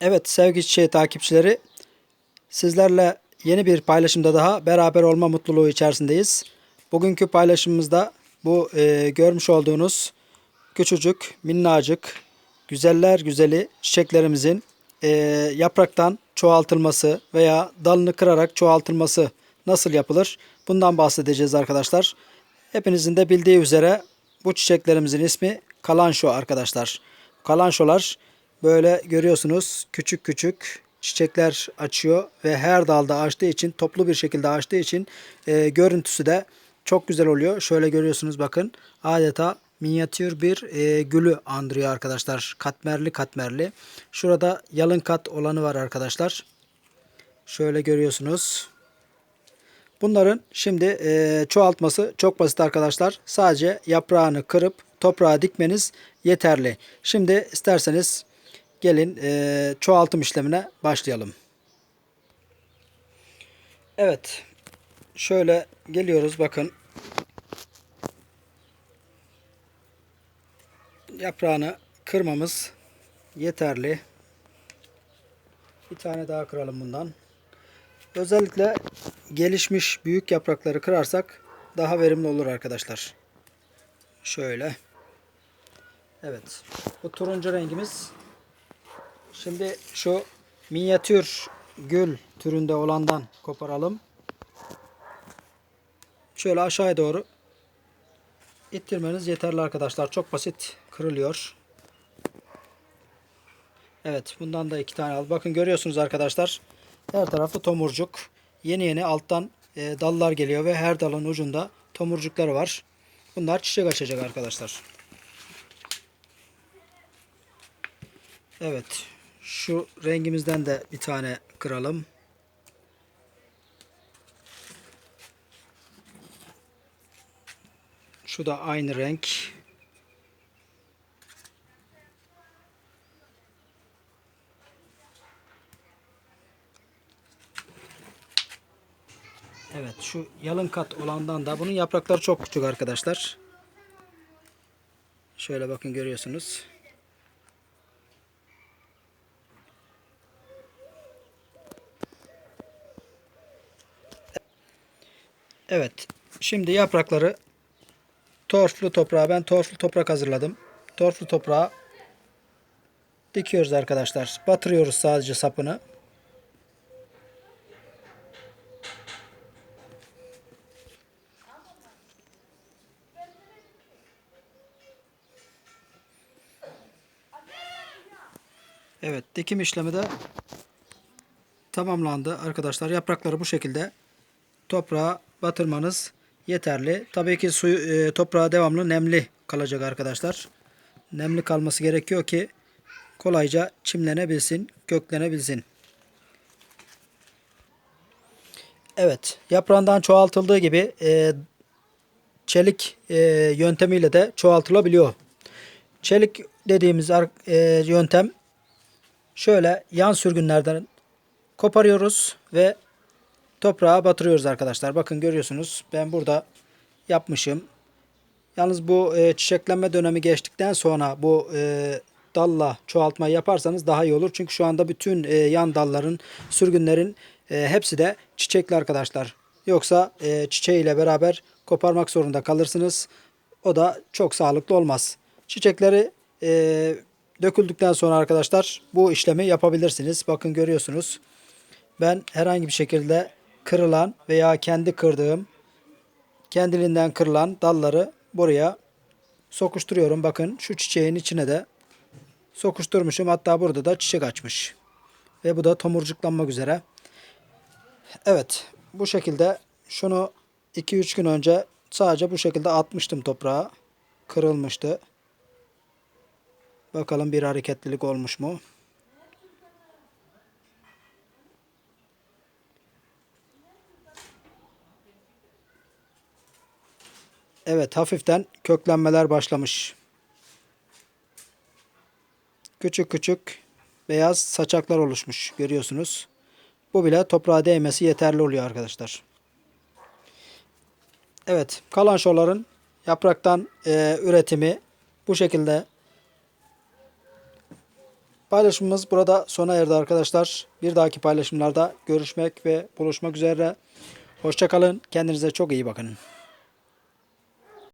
Evet sevgili çiçeği takipçileri sizlerle yeni bir paylaşımda daha beraber olma mutluluğu içerisindeyiz. Bugünkü paylaşımımızda bu e, görmüş olduğunuz küçücük, minnacık, güzeller güzeli çiçeklerimizin e, yapraktan çoğaltılması veya dalını kırarak çoğaltılması nasıl yapılır? Bundan bahsedeceğiz arkadaşlar. Hepinizin de bildiği üzere bu çiçeklerimizin ismi kalanşo arkadaşlar. Kalanşolar böyle görüyorsunuz küçük küçük çiçekler açıyor ve her dalda açtığı için toplu bir şekilde açtığı için e, görüntüsü de çok güzel oluyor. Şöyle görüyorsunuz bakın adeta minyatür bir e, gülü andırıyor arkadaşlar. Katmerli katmerli. Şurada yalın kat olanı var arkadaşlar. Şöyle görüyorsunuz. Bunların şimdi e, çoğaltması çok basit arkadaşlar. Sadece yaprağını kırıp toprağa dikmeniz yeterli. Şimdi isterseniz gelin e, çoğaltım işlemine başlayalım. Evet. Şöyle geliyoruz bakın. Yaprağını kırmamız yeterli. Bir tane daha kıralım bundan. Özellikle gelişmiş büyük yaprakları kırarsak daha verimli olur arkadaşlar. Şöyle. Evet. Bu turuncu rengimiz. Şimdi şu minyatür gül türünde olandan koparalım. Şöyle aşağıya doğru ittirmeniz yeterli arkadaşlar. Çok basit kırılıyor. Evet bundan da iki tane al. Bakın görüyorsunuz arkadaşlar. Her tarafı tomurcuk. Yeni yeni alttan e, dallar geliyor ve her dalın ucunda tomurcukları var. Bunlar çiçek açacak arkadaşlar. Evet. Şu rengimizden de bir tane kıralım. Şu da aynı renk. Evet şu yalın kat olandan da bunun yaprakları çok küçük arkadaşlar. Şöyle bakın görüyorsunuz. Evet. Şimdi yaprakları torflu toprağa ben torflu toprak hazırladım. Torflu toprağa dikiyoruz arkadaşlar. Batırıyoruz sadece sapını. Evet, dikim işlemi de tamamlandı arkadaşlar. Yaprakları bu şekilde toprağa batırmanız yeterli. Tabii ki suyu e, toprağa devamlı nemli kalacak arkadaşlar. Nemli kalması gerekiyor ki kolayca çimlenebilsin, köklenebilsin. Evet, yaprağından çoğaltıldığı gibi e, çelik e, yöntemiyle de çoğaltılabiliyor. Çelik dediğimiz e, yöntem şöyle yan sürgünlerden koparıyoruz ve toprağa batırıyoruz arkadaşlar. Bakın görüyorsunuz ben burada yapmışım. Yalnız bu e, çiçeklenme dönemi geçtikten sonra bu e, dalla çoğaltma yaparsanız daha iyi olur. Çünkü şu anda bütün e, yan dalların, sürgünlerin e, hepsi de çiçekli arkadaşlar. Yoksa e, çiçeğiyle beraber koparmak zorunda kalırsınız. O da çok sağlıklı olmaz. Çiçekleri e, döküldükten sonra arkadaşlar bu işlemi yapabilirsiniz. Bakın görüyorsunuz. Ben herhangi bir şekilde kırılan veya kendi kırdığım kendiliğinden kırılan dalları buraya sokuşturuyorum. Bakın şu çiçeğin içine de sokuşturmuşum. Hatta burada da çiçek açmış. Ve bu da tomurcuklanmak üzere. Evet bu şekilde şunu 2-3 gün önce sadece bu şekilde atmıştım toprağa. Kırılmıştı. Bakalım bir hareketlilik olmuş mu? Evet hafiften köklenmeler başlamış. Küçük küçük beyaz saçaklar oluşmuş görüyorsunuz. Bu bile toprağa değmesi yeterli oluyor arkadaşlar. Evet kalan şoların yapraktan e, üretimi bu şekilde Paylaşımımız burada sona erdi arkadaşlar. Bir dahaki paylaşımlarda görüşmek ve buluşmak üzere. Hoşçakalın. Kendinize çok iyi bakın.